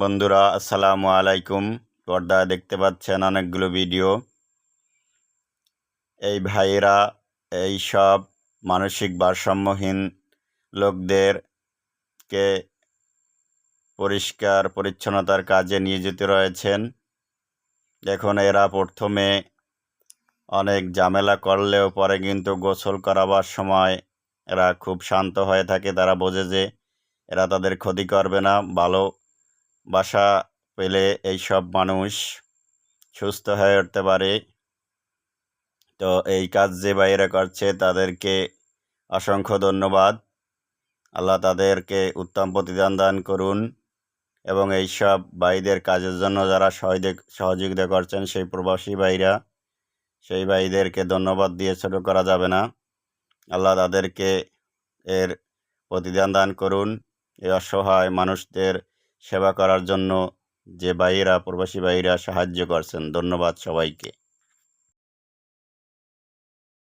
বন্ধুরা, আসসালামু আলাইকুম। পর্দায় দেখতে পাচ্ছেন অনেকগুলো ভিডিও। এই ভাইয়েরা, এই সব মানসিক ভারসাম্যহীন লোকদেরকে পরিষ্কার পরিচ্ছন্নতার কাজে নিয়োজিত রয়েছেন। এখন এরা প্রথমে অনেক ঝামেলা করলেও পরে কিন্তু গোসল করাবার সময় এরা খুব শান্ত হয়ে থাকে। তারা বোঝে যে এরা তাদের ক্ষতি করবে না, ভালো বাসা পেলে এই সব মানুষ সুস্থ হয়ে উঠতে পারে। তো এই কাজ যে বাইরে করছে তাদেরকে অসংখ্য ধন্যবাদ। আল্লাহ তাদেরকে উত্তম প্রতিদান দান করুন এবং এই সব ভাইদের কাজের জন্য যারা সহযোগিতা করছেন সেই প্রবাসী ভাইরা, সেই ভাইদেরকে ধন্যবাদ দিয়ে ছোটো করা যাবে না। আল্লাহ তাদেরকে এর প্রতিদান দান করুন। এই অসহায় মানুষদের সেবা করার জন্য যে বাইরা প্রবাসী ভাইয়েরা সাহায্য করছেন ধন্যবাদ সবাইকে।